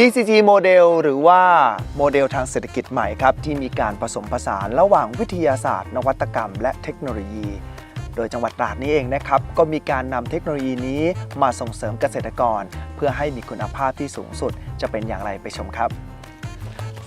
BCG โมเดลหรือว่าโมเดลทางเศรษฐกิจใหม่ครับ ที่มีการผสมผสานระหว่างวิทยาศาสตร์ นวัตกรรม และเทคโนโลยี โดยจังหวัดตราดนี้เองนะครับ ก็มีการนำเทคโนโลยีนี้มาส่งเสริมเกษตรกร เพื่อให้มีคุณภาพที่สูงสุดจะเป็นอย่างไรไปชมครับ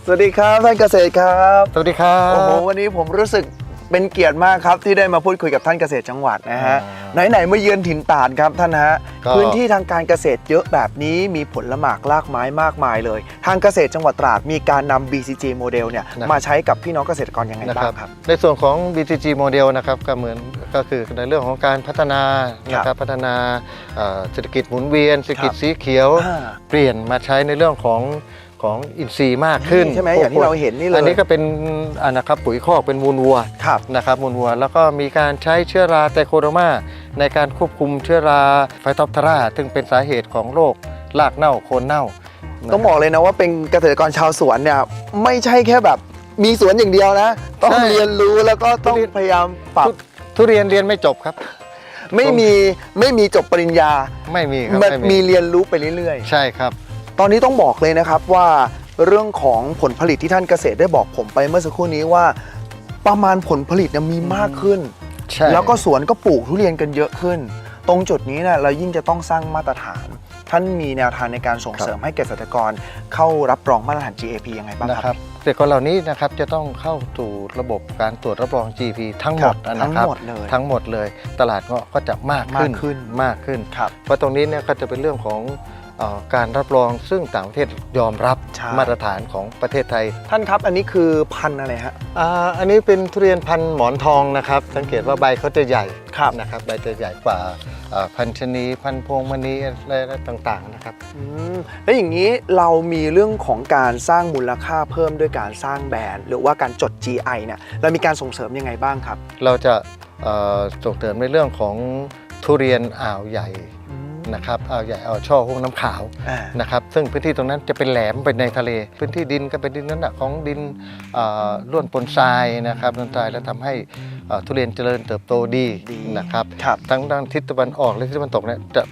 สวัสดีครับท่านเกษตรครับ สวัสดีครับ โอ้โหวันนี้ผมรู้สึก เป็นเกียรติมากครับที่ได้มาพูดคุยกับท่านเกษตรจังหวัดนะฮะอ่าไหนๆมาเยือนถิ่นตาดครับท่านฮะก็ พื้นที่ทางการเกษตรเยอะแบบนี้มีผลหมากลากไม้มากมายเลย ทางเกษตรจังหวัดตราดมีการนำ BCG โมเดลเนี่ยมาใช้กับพี่น้องเกษตรกรยังไงนะบ้าครังบ ครับ ในส่วนของ BTG โมเดลนะครับก็เหมือนก็คือในเรื่องของการพัฒนานะคครัรับบพัฒนาเอ่อเศรษฐกิจหมุนเวียน เศรษฐกิจครับ สีเขียว อ่า เปลี่ยนมาใช้ในเรื่องของ ของอินทรีย์มากขึ้นใช่ไหมอย่างที่เราเห็นนี่เลยอันนี้ก็เป็นอันนะครับปุ๋ยคอกเป็นมูลวัวครับนะครับมูลวัว แล้วก็มีการใช้เชื้อราไตโคโดมาในการควบคุมเชื้อราไฟตอปทาราซึ่งเป็นสาเหตุของโรครากเน่าโคนเน่า ต้องบอกเลยนะว่าเป็นเกษตรกรชาวสวนเนี่ยไม่ใช่แค่แบบมีสวนอย่างเดียวนะ ต้องใช่เรียนรู้แล้วก็ต้องทุเรียนพยายามปรับทุทุเรียนเรียนไม่จบครับ ไม่มีไม่มีจบปริญญาไม่มีครับมันไมีเรียนรู้ไปเรื่อยใช่ครับๆ ตอนนี้ต้องบอกเลยนะครับว่าเรื่องของผลผลิตที่ท่านเกษตรได้บอกผมไปเมื่อสักครู่นี้ว่า ประมาณผลผลิตเนี่ยมีมากขึ้น ใช่ แล้วก็สวนก็ปลูกทุเรียนกันเยอะขึ้น ตรงจุดนี้เนี่ยเรายิ่งจะต้องสร้างมาตรฐาน ท่านมีแนวทางในการส่งเสริมให้เกษตรกรเข้ารับรองมาตรฐาน GAP ยังไงบ้างนะคครัรับ บเกษตรกรเหล่านี้นะครับจะต้องเข้าสู่ระบบการตรวจรับรอง GP ทั้งหมดครับนะครับทั้งหมดเลยทั้งหมดเลย ตลาดก็ก็จะมากขึ้นมากขึ้น มากขึ้น ครับ เพราะตรงนี้เนี่ยก็จะเป็นเรื่องของเออ การรับรองซึ่งต่างประเทศยอมรับใช่ มาตรฐานของประเทศไทยท่านครับอันนี้คือพันธุ์อะไรฮะอ่าอันนี้เป็นทุเรียนพันธุ์หมอนทองนะครับ สังเกตว่าใบเขาจะใหญ่ครับนะครับใบจะใหญ่กว่าเอ่อพันชนีพันพวงมณีอะไรต่างๆนะครับ อืมแล้วอย่างนี้เรามีเรื่องของการสร้างมูลค่าเพิ่มด้วยการสร้างแบรนด์หรือว่าการจด GI เนี่ยเรามีการส่งเสริมยังไงบ้างครับ เราจะเอ่อส่งเสริมในเรื่องของทุเรียนอ่าวใหญ่ นะครับอ่าวใหญ่อ่าวช่อห้วงน้ำขาวอ่านะครับซึ่งพื้นที่ตรงนั้นจะเป็นแหลมไปในทะเล พื้นที่ดินก็เป็นดินนั้นนะของดินเอ่อล้วนปนทรายนะครับล้วนทรายแล้วทำให้เอ่อทุเรียนเจริญเติบโตดีดีนะครับครับทั้งด้านทิศตะวันออกและทิศตะวันตกเนี่ยจะ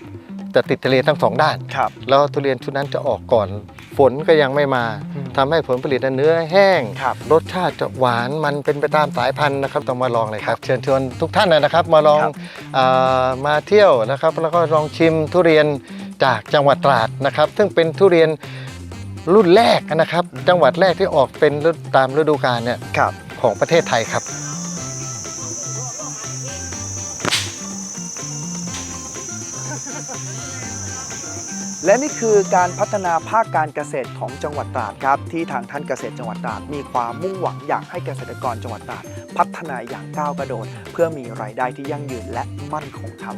จะติดทะเลทั้งสองด้าน ครับ แล้วทุเรียนชุดนั้นจะออกก่อน ฝนก็ยังไม่มาอืม ทำให้ผลผลิตนั้นเนื้อแห้ง ครับ รสชาติจะหวานมันเป็นไปตามสายพันธุ์นะครับต้องมาลองเลยครับ เชิญชวนทุกท่านนะครับ มาลองครับอามาเที่ยวนะครับ แล้วก็ลองชิมทุเรียนจากจังหวัดตราดนะครับ ซึ่งเป็นทุเรียนรุ่นแรกนะครับ จังหวัดแรกที่ออกเป็นฤดูตามฤดูกาลเนี่ยครับ ของประเทศไทยครับ และนี่คือการพัฒนาภาคการเกษตรของจังหวัดตราดครับ ที่ทางท่านเกษตรจังหวัดตราดมีความมุ่งหวังอยากให้เกษตรกรจังหวัดตราดพัฒนาอย่างก้าวกระโดด เพื่อมีรายได้ที่ยั่งยืนและมั่นคงครับ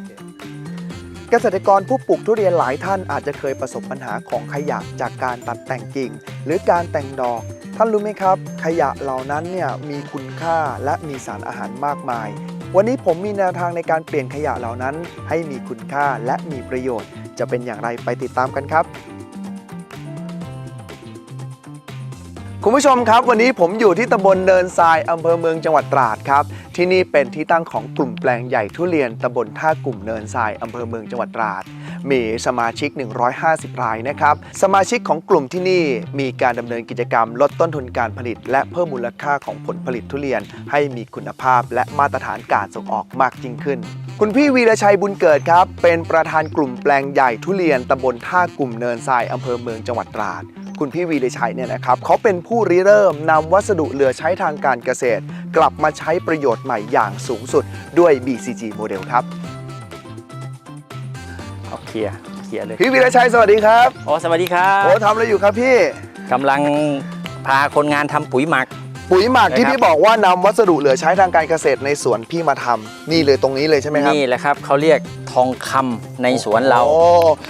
เกษตรกรผู้ปลูกทุเรียนหลายท่านอาจจะเคยประสบปัญหาของขยะจากการตัดแต่งกิ่ง หรือการแต่งดอก ท่านรู้ไหมครับ ขยะเหล่านั้นเนี่ยมีคุณค่าและมีสารอาหารมากมาย วันนี้ผมมีแนวทางในการเปลี่ยนขยะเหล่านั้น ให้มีคุณค่าและมีประโยชน์ จะเป็นอย่างไรไปติดตามกันครับ คุณผู้ชมครับวันนี้ผมอยู่ที่ตำบลเนินทรายอำเภอเมืองจังหวัดตราดครับที่นี่เป็นที่ตั้งของกลุ่มแปลงใหญ่ทุเรียนตำบลท่ากลุ่มเนินทรายอำเภอเมืองจังหวัดตราด มีสมาชิก 150 รายนะครับ สมาชิกของกลุ่มที่นี่มีการดำเนินกิจกรรม ลดต้นทุนการผลิต และเพิ่มมูลค่าของผลผลิตทุเรียน ให้มีคุณภาพและมาตรฐานการส่งออกมากยิ่งขึ้น คุณพี่วีรชัยบุญเกิดครับ เป็นประธานกลุ่มแปลงใหญ่ทุเรียนตำบลท่ากลุ่มเนินทรายอำเภอเมืองจังหวัดตราดคุณพี่วีรชัยเนี่ยนะครับเขาเป็นผู้ริเริ่มนำวัสดุเหลือใช้ทางการเกษตร กลับมาใช้ประโยชน์ใหม่อย่างสูงสุดด้วย BCG โมเดลครับ เอาเคลียร์เคลียร์เลยพี่วีรชัยสวัสดีครับโอ้สวัสดีครัโอ้บทำอะไรอยู่ครับพี่กำลังพาคนงานทำปุ๋ยหมัก ปุ๋ยหมักที่นะครับพี่บอกว่านำวัสดุเหลือใช้ทางการเกษตรในสวนพี่มาทำนี่เลยตรงนี้เลยใช่ไหมครับนี่แหละครับเขาเรียกทองคำในสวนเราโอ้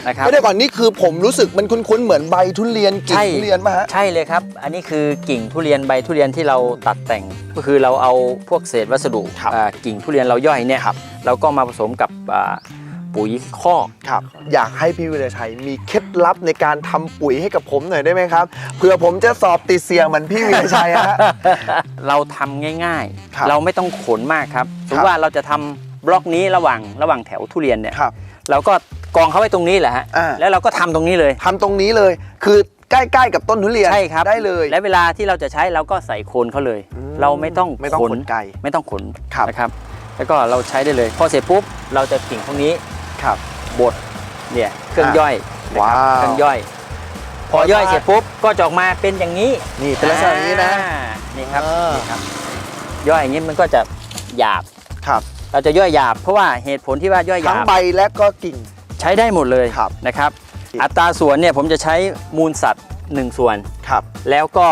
นะครับไม่ได้ก่อนนี่คือผมรู้สึกมันคุ้นๆเหมือนใบทุเรียนกิ่งใช่ทุเรียนมาฮะใช่เลยครับ อันนี้คือกิ่งทุเรียนใบทุเรียนที่เราตัดแต่ง ก็คือเราเอาพวกเศษวัสดุครับอ่ากิ่งทุเรียนเราย่อยเนี่ยครับเราก็มาผสมกับอ่า ปุ๋ยคอกครับ อยากให้พี่วิรชัยมีเคล็ดลับในการทำปุ๋ยให้กับผมหน่อยได้ไหมครับเผื่อผมจะสอบติดเสียงเหมือนพี่วิรชัยอะฮะ เราทำง่ายครับๆ เราไม่ต้องขนมากครับสมมครับติว่าเราจะทำบล็อกนี้ระหว่างระหว่างแถวทุเรียนเนี่ยครับเราก็กองเขาไว้ตรงนี้แหละฮะอ่า แล้วเราก็ทำตรงนี้เลย ทำตรงนี้เลย คือใกล้ๆกับต้นทุเรียนใช่ครับได้เลย และเวลาที่เราจะใช้เราก็ใส่โคนเขาเลย อืมเราไม่ต้องไม่ต้องขนไกลไม่ต้องขนครับ นะครับ แล้วก็เราใช้ได้เลย พอเสร็จปุ๊บเราจะกิ่งพวกนี้ ครับ บดเนี่ยเครื่องอะย่อยนะครับว้าวเครื่องย่อย พอย่อยเสร็จปุ๊บก็จะออกมาเป็นอย่างนี้นี่เป็นลักษณะอย่างนี้นะ อ่านี่ครับอ่านี่นี่ครับ ย่อยอย่างนี้มันก็จะหยาบ ครับเราจะย่อยหยาบ เพราะว่าเหตุผลที่ว่าย่อยหทั้งยาบใบและก็กิ่ง ใช้ได้หมดเลยครับ นะครับ อัตราส่วนเนี่ยผมจะใช้มูลสัตว์ 1 ส่วน ครับ แล้วก็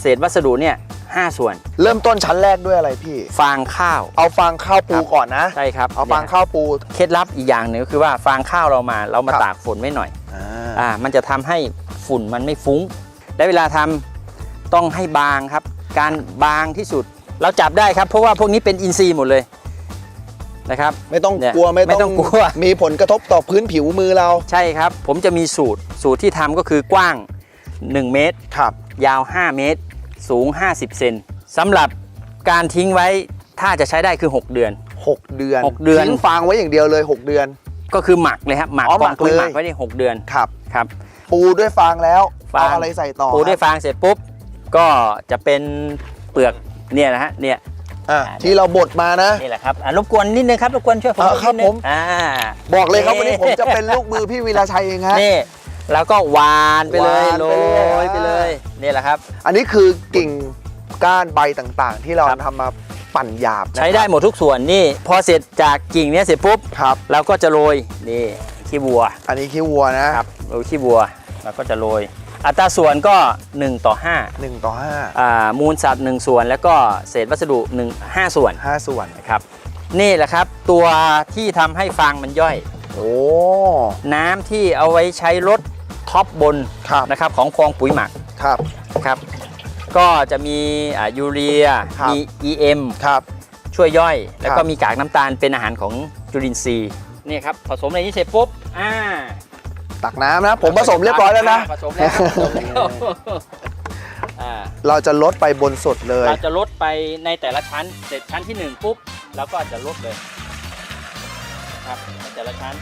เศษวัสดุเนี่ย ห้าส่วน เริ่มต้นชั้นแรกด้วยอะไรพี่ ฟางข้าว เอาฟางข้าวปูครับก่อนนะ ใช่ครับเอาฟางนี่ยข้าวปู เคล็ดลับอีกอย่างหนึ่งก็คือว่าฟางข้าวเรามาเรามาครับตากฝนไว้หน่อยอ่าอ่ามันจะทำให้ฝุ่นมันไม่ฟุ้ง และเวลาทำต้องให้บางครับ การบางที่สุดเราจับได้ครับ เพราะว่าพวกนี้เป็นอินทรีย์หมดเลยนะครับ ไม่ต้องเนี่ยกลัวไม่ไม่ต้องกลัว มีผลกระทบต่อพื้นผิวมือเรา ใช่ครับ ผมจะมีสูตรสูตรที่ทำก็คือกว้าง 1 เมตรครับยาว 5 เมตร สูง 50 เซนสำหรับการทิ้งไว้ถ้าจะใช้ได้คือ 6 เดือน 6 เดือนหกเดือน ทิ้งฟางไว้อย่างเดียวเลย 6 เดือน ก็คือหมักเลยครับหมักอ๋อกองปุ๋ยหหมัมักกเลยไว้ได้6เดือนครับครับ ปูด้วยฟางแล้วฟาง เอาอะไรใส่ต่อปูด้วยครับฟางเสร็จปุ๊บ ก็จะเป็นเปลือกเนี่ยนะฮะเนี่ย อะที่เราบดมานะ นี่แหละครับอะรบกวนนิดนึงครับรบกวนช่วยผมอ่าครับนิดนึงผม อ่า บอกเลยครับนี่วันนี้ผมจะเป็นลูกมือพี่วีระชัยเองฮะ นี่แล้วก็หวานไปเลหวานยโรไปเลยยไปเลย นี่แหละครับ อันนี้คือกิ่งก้านใบต่างๆ ที่เราครับ ทำมาปั่นหยาบนะครับ ใช้ได้หมดทุกส่วนนี่ พอเสร็จจากกิ่งเนี้ยเสร็จปุ๊บครับ เราก็จะโรยนี่ขี้วัวอันนี้ขี้วัวนะครับโรยขี้วัวเราก็จะโรย อัตราส่วนก็ 1 ต่อหนึ่งต่อห้า5อ่ามูลสัตว์ 1 ส่วน แล้วก็เศษวัสดุ1 5ส่วนห้าส่วนนะครับนี่แหละครับตัวที่ทำให้ฟางมันย่อย โอ้น้ำที่เอาไว้ใช้ลดท็อปบนครับนะครับของฟองปุ๋ยหมัก ครับนะครับก็จะมีอ่ายูเรียครับมี EM ครับช่วยย่อย แล้วคก็รับมีกากน้ำตาลเป็นอาหารของจุลินทรีย์นี่ครับผสมในนี้เสร็จปุ๊บอ่าตักน้ำนะ ผมผสมเรียบร้อยแล้วนะผสมแล้วผสมแล้วอ่าเราจะลดไปบนสุดเลย เราจะลดไปในแต่ละชั้น เสร็จชั้นที่หนึ่งปุ๊บเราก็จะลดเลยนะครับในแต่ละชั้น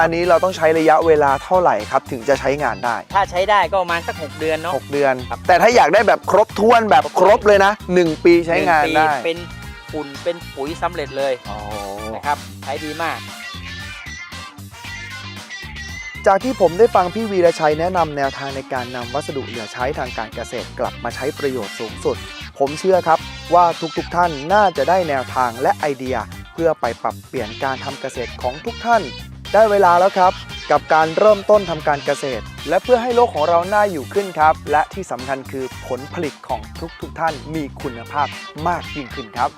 อันนี้เราต้องใช้ระยะเวลาเท่าไหร่ครับ ถึงจะใช้งานได้ถ้าใช้ได้ก็ประมาณสัก 6 เดือนเนาะ6เดือน ครับ แต่ถ้าอยากได้แบบครบถ้วนแบบครบเลยนะ1ปีใช้งานหปีได้เป็นฝุ่นเป็นปุ๋ยสำเร็จเลยอ๋อ นะครับใช้ดีมาก จากที่ผมได้ฟังพี่วีรชัยแนะนำแนวทางในการนำวัสดุเหลือใช้ทางการเกษตรกลับมาใช้ประโยชน์สูงสุด ผมเชื่อครับว่าทุกๆท่านน่าจะได้แนวทางและไอเดีย เพื่อไปปรับเปลี่ยนการทำเกษตรของทุกท่าน ได้เวลาแล้วครับ กับการเริ่มต้นทำการเกษตร และเพื่อให้โลกของเราน่าอยู่ขึ้นครับ และที่สำคัญคือผลผลิตของทุกๆท่านมีคุณภาพมากยิ่งขึ้นครับ